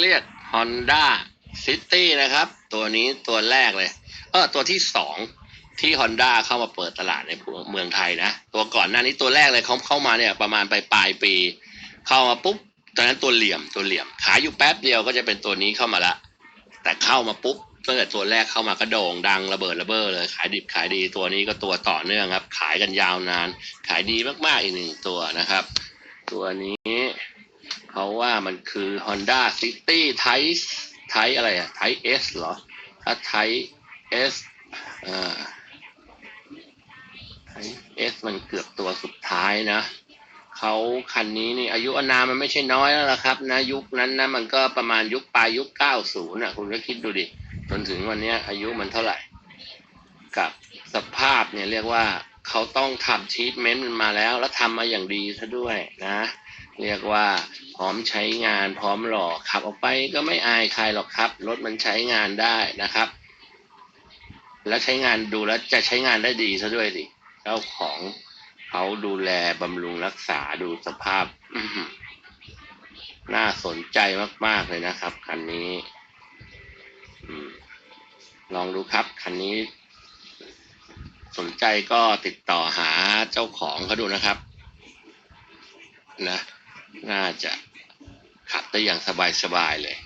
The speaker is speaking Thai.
เรียก Honda City นะครับ ตัวนี้ตัวแรกเลย เออตัวที่สองที่ Honda เข้ามาเปิดตลาดในเมืองไทยนะ ตัวก่อนหน้านี้ตัวแรกเลยเขาเข้ามาเนี่ยประมาณปลายปลายปี เข้ามาปุ๊บตอนนั้นตัวเหลี่ยมตัวเหลี่ยม ขายอยู่แป๊บเดียวก็จะเป็นตัวนี้เข้ามาละ แต่เข้ามาปุ๊บตั้งแต่ตัวแรกเข้ามาก็โด่งดังระเบิดระเบ้อเลย ขายดิบขายดีตัวนี้ก็ตัวต่อเนื่องครับ ขายกันยาวนาน ขายดีมากๆอีกหนึ่งตัวนะครับ ตัวนี้ เขาว่ามันคือ Honda City Type Type อะไรอะ Type S เหรอ ถ้า Type S อ่า Type S มันเกือบตัวสุดท้ายนะเขาคันนี้นี่อายุอนามันไม่ใช่น้อยแล้วละครับ นะ ยุคนั้นนะมันก็ประมาณยุคปลายยุค90นะคุณก็คิดดูดิ จนถึงวันนี้อายุมันเท่าไหร่ กับสภาพเนี่ยเรียกว่าเขาต้องทำชีทเมนต์มันมาแล้ว แล้วทำมาอย่างดีซะด้วยนะ เรียกว่าพร้อมใช้งานพร้อมหล่อขับออกไปก็ไม่อายใครหรอกครับ รถมันใช้งานได้นะครับ แล้วใช้งานดูแล้วจะใช้งานได้ดีซะด้วยดิเจ้าของเขาดูแลบำรุงรักษาดูสภาพน่าสนใจมาก ๆ เลยนะครับคันนี้ลองดูครับคันนี้ สนใจก็ติดต่อหาเจ้าของเขาดูนะครับ นะ น่าจะขับได้อย่างสบายๆเลย